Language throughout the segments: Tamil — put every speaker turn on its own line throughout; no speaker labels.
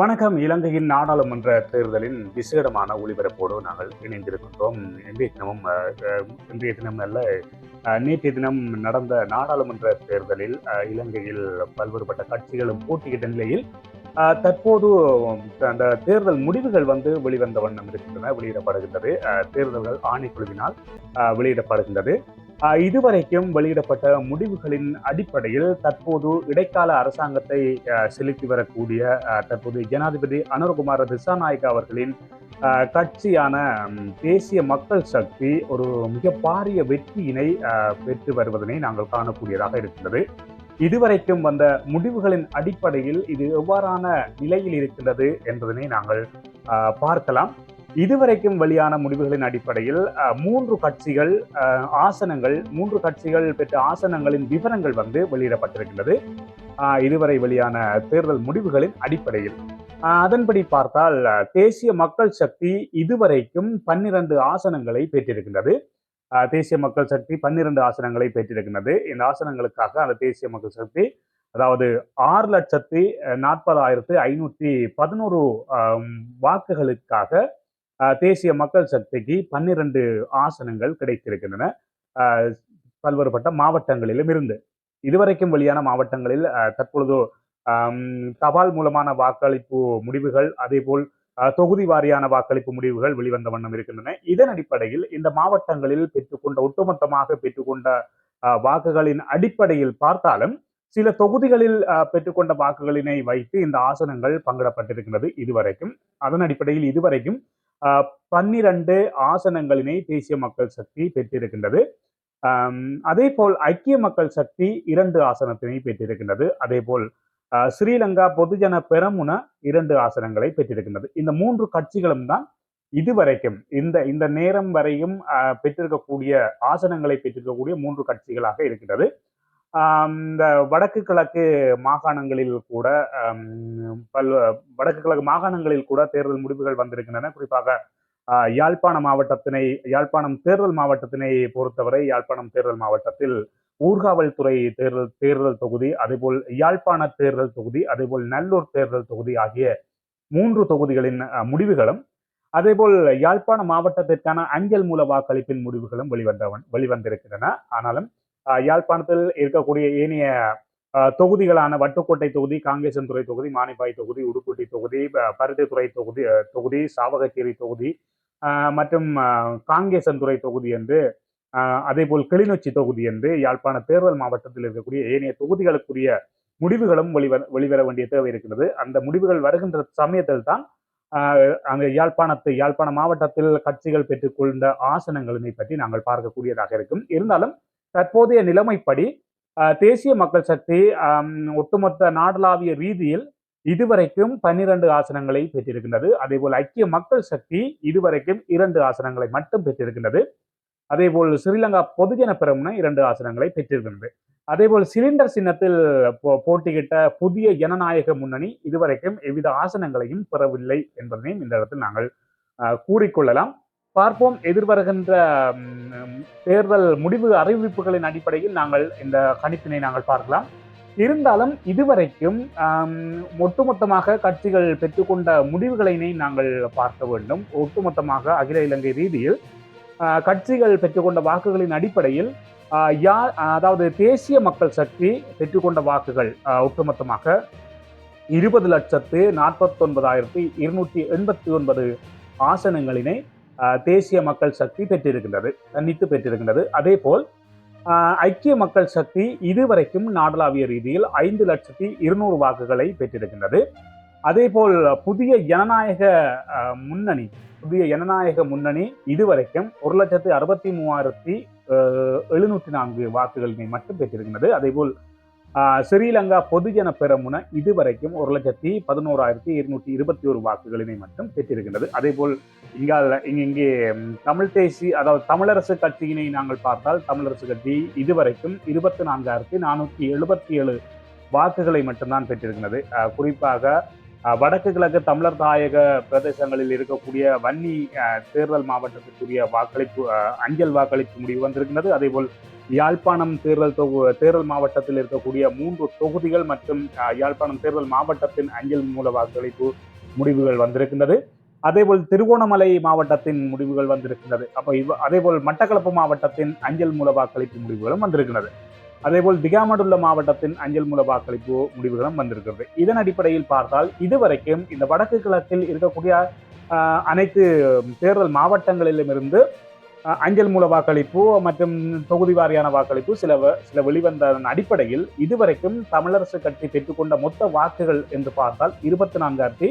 வணக்கம். இலங்கையின் நாடாளுமன்ற தேர்தலின் விசேடமான ஒளிபரப்போடு நாங்கள் இணைந்திருக்கின்றோம். இன்றைய தினமும் இன்றைய தினம் அல்ல நேற்றைய தினம் நடந்த நாடாளுமன்ற தேர்தலில் இலங்கையில் பல்வேறுபட்ட கட்சிகளும் போட்டியிட்ட நிலையில் தற்போது அந்த தேர்தல் முடிவுகள் வந்து வெளிவந்த வண்ணம் இருக்கின்றன வெளியிடப்படுகின்றது. தேர்தல்கள் ஆணைக்குழுவினால் வெளியிடப்படுகின்றது. இதுவரைக்கும் வெளியிடப்பட்ட முடிவுகளின் அடிப்படையில் தற்போது இடைக்கால அரசாங்கத்தை செலுத்தி வரக்கூடிய தற்போது ஜனாதிபதி அனுர்குமார் திசாநாயக் அவர்களின் கட்சியான தேசிய மக்கள் சக்தி ஒரு மிக பாரிய வெற்றியினை அஹ், பெற்று வருவதனை நாங்கள் காணக்கூடியதாக இருக்கின்றது. இதுவரைக்கும் வந்த முடிவுகளின் அடிப்படையில் இது எவ்வாறான நிலையில் இருக்கின்றது என்பதனை நாங்கள் அஹ், பார்க்கலாம். இதுவரைக்கும் வெளியான முடிவுகளின் அடிப்படையில் மூன்று கட்சிகள் ஆசனங்கள் மூன்று கட்சிகள் பெற்ற ஆசனங்களின் விவரங்கள் வந்து வெளியிடப்பட்டிருக்கின்றது. இதுவரை வெளியான தேர்தல் முடிவுகளின் அடிப்படையில். அதன்படி பார்த்தால் தேசிய மக்கள் சக்தி இதுவரைக்கும் பன்னிரண்டு ஆசனங்களை பெற்றிருக்கின்றது. தேசிய மக்கள் சக்தி பன்னிரண்டு ஆசனங்களை பெற்றிருக்கின்றது. இந்த ஆசனங்களுக்காக அந்த தேசிய மக்கள் சக்தி அதாவது ஆறு லட்சத்தி நாற்பதாயிரத்து ஐநூற்றி பதினோரு வாக்குகளுக்காக தேசிய மக்கள் சக்திக்கு பன்னிரண்டு ஆசனங்கள் கிடைத்திருக்கின்றன. பல்வேறுபட்ட மாவட்டங்களிலும் இருந்து. இதுவரைக்கும் வெளியான மாவட்டங்களில் தற்பொழுது தபால் மூலமான வாக்களிப்பு முடிவுகள் அதேபோல் தொகுதி வாரியான வாக்களிப்பு முடிவுகள் வெளிவந்த வண்ணம் இருக்கின்றன. இதன் அடிப்படையில் இந்த மாவட்டங்களில் பெற்றுக்கொண்ட ஒட்டுமொத்தமாக பெற்றுக்கொண்ட வாக்குகளின் அடிப்படையில் பார்த்தாலும் சில தொகுதிகளில் பெற்றுக்கொண்ட வாக்குகளினை வைத்து இந்த ஆசனங்கள் பங்கிடப்பட்டிருக்கின்றது இதுவரைக்கும். அதன் அடிப்படையில் இதுவரைக்கும் பன்னிரண்டு ஆசனங்களினை தேசிய மக்கள் சக்தி பெற்றிருக்கின்றது. அதே போல் ஐக்கிய மக்கள் சக்தி இரண்டு ஆசனத்தினை பெற்றிருக்கின்றது. அதே போல் ஸ்ரீலங்கா பொதுஜன பெரமுன இரண்டு ஆசனங்களை பெற்றிருக்கின்றது. இந்த மூன்று கட்சிகளும் தான் இதுவரைக்கும் இந்த இந்த நேரம் வரையும் பெற்றிருக்கக்கூடிய ஆசனங்களை பெற்றிருக்கக்கூடிய மூன்று கட்சிகளாக இருக்கின்றது. இந்த வடக்கு கிழக்கு மாகாணங்களில் கூட பல் வடக்கு கிழக்கு மாகாணங்களில் கூட தேர்தல் முடிவுகள் வந்திருக்கின்றன. குறிப்பாக யாழ்ப்பாண மாவட்டத்தினை யாழ்ப்பாணம் தேர்தல் மாவட்டத்தினை பொறுத்தவரை யாழ்ப்பாணம் தேர்தல் மாவட்டத்தில் ஊர்காவல்துறை தேர்தல் தேர்தல் தொகுதி அதேபோல் யாழ்ப்பாண தேர்தல் தொகுதி அதேபோல் நல்லூர் தேர்தல் தொகுதி ஆகிய மூன்று தொகுதிகளின் முடிவுகளும் அதேபோல் யாழ்ப்பாண மாவட்டத்திற்கான அஞ்சல் மூல வாக்களிப்பின் முடிவுகளும் வெளிவந்தவன் வெளிவந்திருக்கின்றன. ஆனாலும் யாழ்ப்பாணத்தில் இருக்கக்கூடிய ஏனைய தொகுதிகளான வட்டுக்கோட்டை தொகுதி காங்கேசன்துறை தொகுதி மானிப்பாய் தொகுதி உடுப்பட்டி தொகுதி பருத்தித்துறை தொகுதி தொகுதி சாவகச்சேரி தொகுதி மற்றும் காங்கேசன்துறை தொகுதி என்று அதே அதேபோல் கிளிநொச்சி தொகுதி என்று யாழ்ப்பாண தேர்தல் மாவட்டத்தில் இருக்கக்கூடிய ஏனைய தொகுதிகளுக்குரிய முடிவுகளும் வெளிவர வெளிவர வேண்டிய தேவை இருக்கிறது. அந்த முடிவுகள் வருகின்ற சமயத்தில் தான் அந்த யாழ்ப்பாணத்து யாழ்ப்பாணத்தை யாழ்ப்பாண மாவட்டத்தில் கட்சிகள் பெற்றுக்கொண்ட ஆசனங்களினை பற்றி நாங்கள் பார்க்கக்கூடியதாக இருக்கும். இருந்தாலும் தற்போதைய நிலைமைப்படி தேசிய மக்கள் சக்தி ஒட்டுமொத்த நாடளாவிய ரீதியில் இதுவரைக்கும் பன்னிரண்டு ஆசனங்களை பெற்றிருக்கின்றது. அதேபோல் ஐக்கிய மக்கள் சக்தி இதுவரைக்கும் இரண்டு ஆசனங்களை மட்டும் பெற்றிருக்கின்றது. அதேபோல் ஸ்ரீலங்கா பொதுஜன பெரமுன இரண்டு ஆசனங்களை பெற்றிருக்கின்றது. அதேபோல் சிலிண்டர் சின்னத்தில் போ- போட்டியிட்ட புதிய ஜனநாயக முன்னணி இதுவரைக்கும் எவ்வித ஆசனங்களையும் பெறவில்லை என்பதனையும் இந்த இடத்தில் நாங்கள் கூறிக்கொள்ளலாம். பார்ப்போம். எதிர்வருகின்ற தேர்தல் முடிவு அறிவிப்புகளின் அடிப்படையில் நாங்கள் இந்த கணிப்பினை நாங்கள் பார்க்கலாம். இருந்தாலும் இதுவரைக்கும் ஒட்டுமொத்தமாக கட்சிகள் பெற்றுக்கொண்ட முடிவுகளினை நாங்கள் பார்க்க வேண்டும். ஒட்டுமொத்தமாக அகில இலங்கை ரீதியில் கட்சிகள் பெற்றுக்கொண்ட வாக்குகளின் அடிப்படையில் யார் அதாவது தேசிய மக்கள் சக்தி பெற்றுக்கொண்ட வாக்குகள் ஒட்டுமொத்தமாக இருபது லட்சத்து நாற்பத்தொன்பதாயிரத்தி இருநூற்றி எண்பத்தி ஒன்பது ஆசனங்களினை தேசிய மக்கள் சக்தி பெற்றிருக்கின்றது தன்னித்து பெற்றிருக்கின்றது. அதே போல் ஐக்கிய மக்கள் சக்தி இதுவரைக்கும் நாடளாவிய ரீதியில் ஐந்து லட்சத்தி இருநூறு வாக்குகளை பெற்றிருக்கின்றது. அதேபோல் புதிய ஜனநாயக முன்னணி புதிய ஜனநாயக முன்னணி இதுவரைக்கும் ஒரு லட்சத்து அறுபத்தி மூவாயிரத்தி எழுநூற்றி நான்கு வாக்குகளினை மட்டும் பெற்றிருக்கின்றது. அதேபோல் ஸ்ரீலங்கா பொதுஜன பெரமுன இதுவரைக்கும் ஒரு லட்சத்தி பதினோராயிரத்தி இருநூற்றி இருபத்தி ஒரு வாக்குகளினை மட்டும் பெற்றிருக்கின்றது. அதேபோல் இங்கால இங்கே இங்கே ம், தமிழ் தேசி அதாவது தமிழரசு கட்சியினை நாங்கள் பார்த்தால் தமிழரசு கட்சி இதுவரைக்கும் இருபத்தி நான்காயிரத்தி நானூற்றி எழுபத்தி ஏழு வாக்குகளை மட்டும்தான் பெற்றிருக்கிறது குறிப்பாக வடக்கு கிழக்கு தமிழர் தாயக பிரதேசங்களில் இருக்கக்கூடிய வன்னி தேர்தல் மாவட்டத்திற்குரிய வாக்களிப்பு அஞ்சல் வாக்களிப்பு முடிவு வந்திருக்கிறது அதேபோல் யாழ்ப்பாணம் தேர்தல் தொகு தேர்தல் மாவட்டத்தில் இருக்கக்கூடிய மூன்று தொகுதிகள் மற்றும் யாழ்ப்பாணம் தேர்தல் மாவட்டத்தின் அஞ்சல் மூல வாக்களிப்பு முடிவுகள் வந்திருக்கின்றது. அதேபோல் திருகோணமலை மாவட்டத்தின் முடிவுகள் வந்திருக்கின்றது. அப்போ இவ் அதேபோல் மட்டக்களப்பு மாவட்டத்தின் அஞ்சல் மூல வாக்களிப்பு முடிவுகளும் வந்திருக்கிறது அதேபோல் திகாமடுள்ள மாவட்டத்தின் அஞ்சல் மூல வாக்களிப்பு முடிவுகளும் வந்திருக்கிறது. இதன் அடிப்படையில் பார்த்தால் இதுவரைக்கும் இந்த வடக்கு கிழக்கில் இருக்கக்கூடிய அனைத்து தேர்தல் மாவட்டங்களிலும் இருந்து அஞ்சல் மூல வாக்களிப்பு மற்றும் தொகுதி வாரியான வாக்களிப்பு சில சில வெளிவந்ததன் அடிப்படையில் இதுவரைக்கும் தமிழரசு கட்சி பெற்றுக்கொண்ட மொத்த வாக்குகள் என்று பார்த்தால் இருபத்தி நான்காயிரத்தி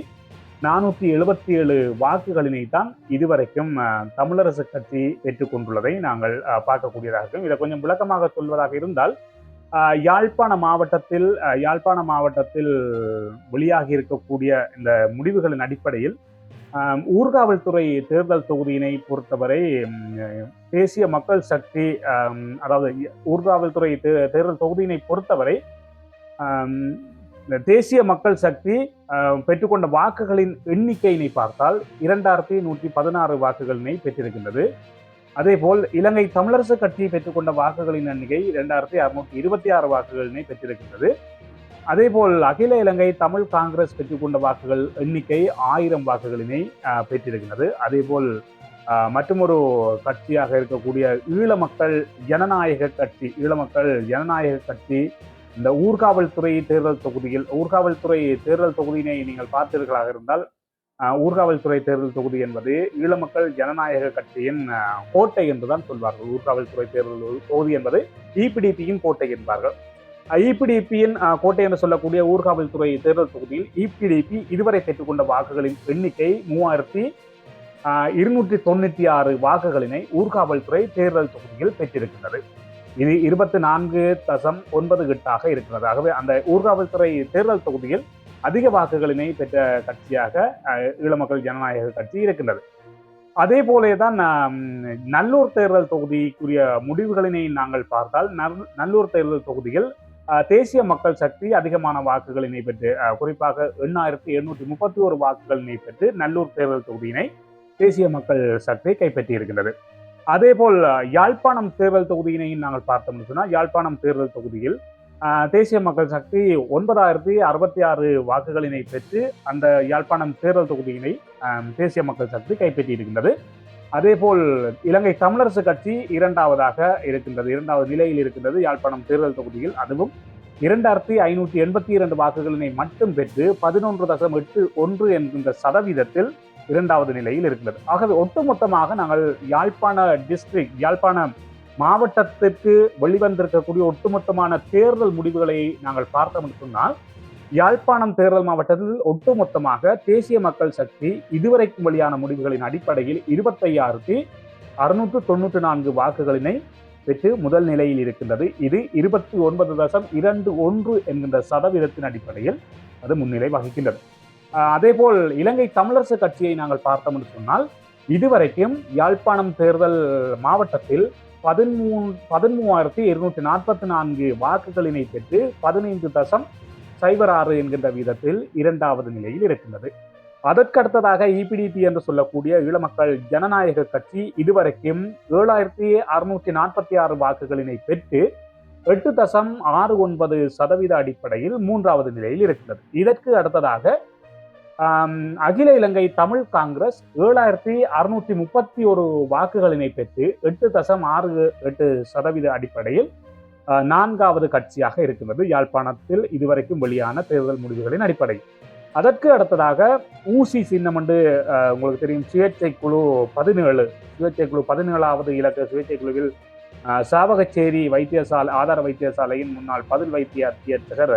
நானூற்றி எழுபத்தி ஏழு வாக்குகளினை தான் இதுவரைக்கும் தமிழரசு கட்சி பெற்றுக்கொண்டுள்ளதை நாங்கள் பார்க்கக்கூடியதாக இருக்கும் இதை கொஞ்சம் விளக்கமாக சொல்வதாக இருந்தால் யாழ்ப்பாண மாவட்டத்தில் யாழ்ப்பாண மாவட்டத்தில் வெளியாகி இருக்கக்கூடிய இந்த முடிவுகளின் அடிப்படையில் ஊர்காவல்துறை தேர்தல் தொகுதியினை பொறுத்தவரை தேசிய மக்கள் சக்தி அதாவது ஊர்காவல்துறை தே- தேர்தல் தொகுதியினை பொறுத்தவரை தேசிய மக்கள் சக்தி பெற்றுக்கொண்ட வாக்குகளின் எண்ணிக்கையினை பார்த்தால் இரண்டாயிரத்தி நூற்றி பதினாறு வாக்குகளினை பெற்றிருக்கின்றது. அதேபோல் இலங்கை தமிழரசு கட்சி பெற்றுக்கொண்ட வாக்குகளின் எண்ணிக்கை இரண்டாயிரத்தி அறுநூற்றி இருபத்தி ஆறு வாக்குகளினை பெற்றிருக்கின்றது. அதேபோல் அகில இலங்கை தமிழ் காங்கிரஸ் பெற்றுக்கொண்ட வாக்குகள் எண்ணிக்கை ஆயிரம் வாக்குகளினை பெற்றிருக்கிறது. பெற்றிருக்கின்றது அதேபோல் மற்றொரு கட்சியாக இருக்கக்கூடிய ஈழ மக்கள் ஜனநாயக கட்சி ஈழ மக்கள் ஜனநாயக கட்சி இந்த ஊர்காவல்துறை தேர்தல் தொகுதியில் ஊர்காவல்துறை தேர்தல் தொகுதியினை நீங்கள் பார்த்தீர்களாக இருந்தால் ஊர்காவல்துறை தேர்தல் தொகுதி என்பது ஈழ மக்கள் ஜனநாயக கட்சியின் கோட்டை என்றுதான் சொல்வார்கள். ஊர்காவல்துறை தேர்தல் தொகுதி என்பது இபிடிபியின் கோட்டை என்பார்கள். இபிடிபியின் கோட்டை என்று சொல்லக்கூடிய ஊர்காவல்துறை தேர்தல் தொகுதியில் இபிடிபி இதுவரை பெற்றுக்கொண்ட வாக்குகளின் எண்ணிக்கை மூவாயிரத்தி இருநூற்றி தொண்ணூற்றி ஆறு வாக்குகளினை ஊர்காவல்துறை தேர்தல் தொகுதியில் பெற்றிருக்கின்றது. இது இருபத்தி நான்கு தசம் ஒன்பது எட்டாக இருக்கிறது. ஆகவே அந்த ஊர்காவல்துறை தேர்தல் தொகுதியில் அதிக வாக்குகளினை பெற்ற கட்சியாக ஈழமக்கள் ஜனநாயக கட்சி இருக்கின்றது. அதே போலே தான் நல்லூர் தேர்தல் தொகுதிக்குரிய முடிவுகளினை நாங்கள் பார்த்தால் நல்- நல்லூர் தேர்தல் தொகுதியில் தேசிய மக்கள் சக்தி அதிகமான வாக்குகளினை பெற்று குறிப்பாக எண்ணாயிரத்தி எண்ணூற்றி முப்பத்தி ஒரு வாக்குகளினை பெற்று நல்லூர் தேர்தல் தொகுதியினை தேசிய மக்கள் சக்தி கைப்பற்றியிருக்கின்றது. அதே அதேபோல் யாழ்ப்பாணம் தேர்தல் தொகுதியினையும் நாங்கள் பார்த்தோம்னு சொன்னால் யாழ்ப்பாணம் தேர்தல் தொகுதியில் தேசிய மக்கள் சக்தி ஒன்பதாயிரத்தி அறுபத்தி ஆறு வாக்குகளினை பெற்று அந்த யாழ்ப்பாணம் தேர்தல் தொகுதியினை தேசிய மக்கள் சக்தி கைப்பற்றியிருக்கின்றது. அதேபோல் இலங்கை தமிழரசு கட்சி இரண்டாவதாக இருக்கின்றது. இரண்டாவது நிலையில் இருக்கின்றது யாழ்ப்பாணம் தேர்தல் தொகுதியில். அதுவும் இரண்டாயிரத்தி ஐநூற்றி எண்பத்தி இரண்டு வாக்குகளினை மட்டும் பெற்று பதினொன்று தசம் எட்டு ஒன்று என்கின்ற சதவீதத்தில் இரண்டாவது நிலையில் இருக்கிறது ஆகவே ஒட்டுமொத்தமாக நாங்கள் யாழ்ப்பாண டிஸ்ட்ரிக்ட் யாழ்ப்பாண மாவட்டத்திற்கு வெளிவந்திருக்கக்கூடிய ஒட்டுமொத்தமான தேர்தல் முடிவுகளை நாங்கள் பார்த்தோம்னு சொன்னால் யாழ்ப்பாணம் தேர்தல் மாவட்டத்தில் ஒட்டுமொத்தமாக தேசிய மக்கள் சக்தி இதுவரைக்கும் வெளியான முடிவுகளின் அடிப்படையில் இருபத்தையாயிரத்தி அறுநூற்று தொண்ணூற்றி நான்கு வாக்குகளினை பெற்று முதல் நிலையில் இருக்கின்றது. இது இருபத்தி ஒன்பது தசம் இரண்டு ஒன்று என்கின்ற சதவீதத்தின் அடிப்படையில் அது முன்னிலை வகிக்கின்றது. அதேபோல் இலங்கை தமிழரசு கட்சியை நாங்கள் பார்த்தோம் என்று சொன்னால் இதுவரைக்கும் யாழ்ப்பாணம் தேர்தல் மாவட்டத்தில் பதிமூ பதிமூவாயிரத்தி இருநூற்றி நாற்பத்தி நான்கு வாக்குகளினை பெற்று பதினைந்து தசம் சைபர் ஆறு என்கின்ற வீதத்தில் இரண்டாவது நிலையில் இருக்கின்றது. அதற்கடுத்ததாக இபிடிபி என்று சொல்லக்கூடிய ஈழமக்கள் ஜனநாயக கட்சி இதுவரைக்கும் ஏழாயிரத்தி அறுநூற்றி நாற்பத்தி ஆறு வாக்குகளினை பெற்று எட்டு தசம் ஆறு ஒன்பது சதவீத அடிப்படையில் மூன்றாவது நிலையில் இருக்கிறது இதற்கு அடுத்ததாக அகில இலங்கை தமிழ் காங்கிரஸ் ஏழாயிரத்தி அறுநூற்றி முப்பத்தி ஒரு வாக்குகளினை பெற்று எட்டு தசம் ஆறு எட்டு சதவீத அடிப்படையில் நான்காவது கட்சியாக இருக்கின்றது. யாழ்ப்பாணத்தில் இதுவரைக்கும் வெளியான தேர்தல் முடிவுகளின் அடிப்படை. அதற்கு அடுத்ததாக ஊசி சின்னம் என்று உங்களுக்கு தெரியும் சுயேட்சை குழு பதினேழு. சுயேட்சை குழு பதினேழாவது இலக்க சுயேட்சை குழுவில் சாவகச்சேரி வைத்தியசாலை ஆதார வைத்தியசாலையின் முன்னாள் பதில் வைத்திய அத்தியட்சகர்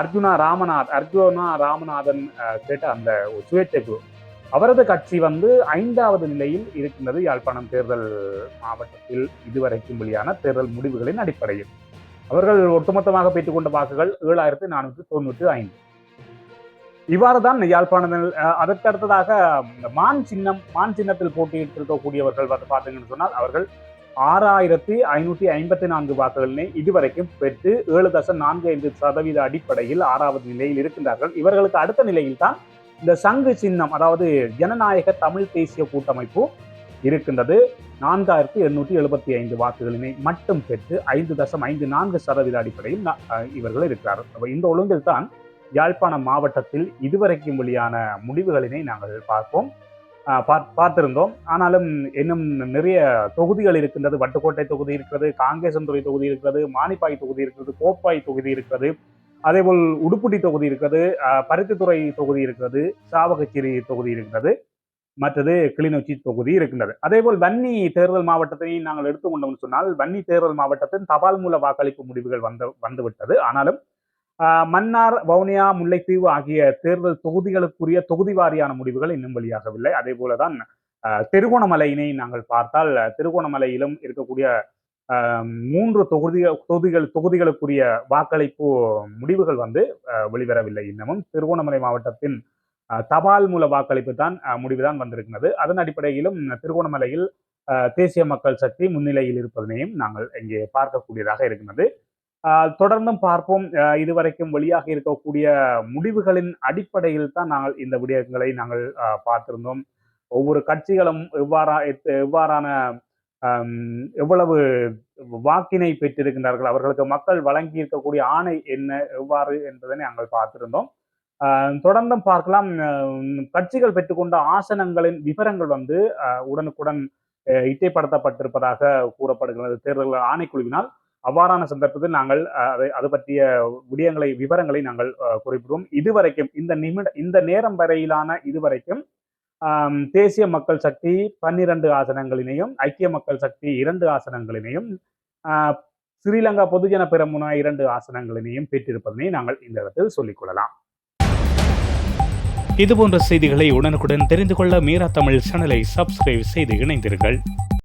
அர்ஜுனா ராமநாத் அர்ஜுனா ராமநாதன் கேட்ட அந்த சுயேட்சை குழு. அவரது கட்சி வந்து ஐந்தாவது நிலையில் இருக்கின்றது யாழ்ப்பாணம் தேர்தல் மாவட்டத்தில் இதுவரைக்கும் வெளியான தேர்தல் முடிவுகளின் அடிப்படையில். அவர்கள் ஒட்டுமொத்தமாக பெற்றுக்கொண்ட வாக்குகள் ஏழாயிரத்தி நானூற்றி தொண்ணூற்றி ஐந்து. இவ்வாறு தான் யாழ்ப்பாணத்தில் அதற்கடுத்ததாக அதற்கு அடுத்ததாக இந்த மான் சின்னம் மான் சின்னத்தில் போட்டியிட்டிருக்கக்கூடியவர்கள் வந்து பார்த்தீங்கன்னு சொன்னால் அவர்கள் ஆறாயிரத்தி ஐநூற்றி ஐம்பத்தி நான்கு வாக்குகளினை இதுவரைக்கும் பெற்று ஏழு தசம் நான்கு ஐந்து சதவீத அடிப்படையில் ஆறாவது நிலையில் இருக்கின்றார்கள். இவர்களுக்கு அடுத்த நிலையில் தான் இந்த சங்கு சின்னம் அதாவது ஜனநாயக தமிழ் தேசிய கூட்டமைப்பு இருக்கின்றது. நான்காயிரத்தி எண்ணூற்றி எழுபத்தி ஐந்து வாக்குகளினை மட்டும் பெற்று ஐந்து தசம் ஐந்து நான்கு சதவீத அடிப்படையில் இவர்கள் இருக்கிறார்கள் இந்த ஒழுங்கில் தான் யாழ்ப்பாணம் மாவட்டத்தில் இதுவரைக்கும் வெளியான முடிவுகளினை நாங்கள் பார்ப்போம். பார்த்திருந்தோம். ஆனாலும் இன்னும் நிறைய தொகுதிகள் இருக்கின்றது. வட்டுக்கோட்டை தொகுதி இருக்கிறது காங்கேசன்துறை தொகுதி இருக்கிறது மானிப்பாய் தொகுதி இருக்கிறது கோப்பாய் தொகுதி இருக்கிறது. அதேபோல் உடுப்புட்டி தொகுதி இருக்கிறது பருத்தித்துறை தொகுதி இருக்கிறது சாவகச்சேரி தொகுதி இருக்கிறது மற்றது கிளிநொச்சி தொகுதி இருக்கின்றது. அதேபோல் வன்னி தேர்தல் மாவட்டத்தை நாங்கள் எடுத்துக்கொண்டோம்னு சொன்னால் வன்னி தேர்தல் மாவட்டத்தின் தபால் மூல வாக்களிப்பு முடிவுகள் வந்து வந்துவிட்டது. ஆனாலும் மன்னார் வவுனியா முல்லைத்தீவு ஆகிய தேர்தல் தொகுதிகளுக்குரிய தொகுதி வாரியான முடிவுகள் இன்னும் வெளியாகவில்லை. அதே போலதான் திருகோணமலையினை நாங்கள் பார்த்தால் திருகோணமலையிலும் இருக்கக்கூடிய மூன்று தொகுதி தொகுதிகள் தொகுதிகளுக்குரிய வாக்களிப்பு முடிவுகள் வந்து வெளிவரவில்லை இன்னமும். திருகோணமலை மாவட்டத்தின் தபால் மூல வாக்களிப்பு தான் முடிவு முடிவுதான் வந்திருக்கிறது. அதன் அடிப்படையிலும் திருகோணமலையில் தேசிய மக்கள் சக்தி முன்னிலையில் இருப்பதனையும் நாங்கள் இங்கே பார்க்கக்கூடியதாக இருக்கிறது தொடர்ந்தும் பார்ப்போம். இதுவரைக்கும் வெளியாக இருக்கக்கூடிய முடிவுகளின் அடிப்படையில் தான் நாங்கள் இந்த விடயங்களை நாங்கள் பார்த்திருந்தோம். ஒவ்வொரு கட்சிகளும் எவ்வாறா எத்- எவ்வாறான எவ்வளவு வாக்கினை பெற்றிருக்கின்றார்கள்? அவர்களுக்கு மக்கள் வழங்கி இருக்கக்கூடிய ஆணை என்ன? எவ்வாறு என்பதனை நாங்கள் பார்த்திருந்தோம். தொடர்ந்தும் பார்க்கலாம். கட்சிகள் பெற்றுக்கொண்ட ஆசனங்களின் விவரங்கள் வந்து உடனுக்குடன் இட்டைப்படுத்தப்பட்டிருப்பதாக கூறப்படுகிறது. தேர்தல் ஆணைக்குழுவினால் அவ்வாறான சந்தர்ப்பத்தில் நாங்கள் அதை அது பற்றிய விடயங்களை விவரங்களை நாங்கள் குறிப்பிடுவோம். இதுவரைக்கும் இந்த நிமிட இந்த நேரம் வரையிலான இதுவரைக்கும் தேசிய மக்கள் சக்தி பன்னிரண்டு ஆசனங்களினையும் ஐக்கிய மக்கள் சக்தி இரண்டு ஆசனங்களினையும் ஸ்ரீலங்கா பொதுஜன பெரமுனா இரண்டு ஆசனங்களினையும் பெற்றிருப்பதனை நாங்கள் இந்த இடத்தில் சொல்லிக் கொள்ளலாம்
இதுபோன்ற செய்திகளை உடனுக்குடன் தெரிந்து கொள்ள மீரா தமிழ் சேனலை சப்ஸ்கிரைப் செய்து இணைந்திருங்கள்.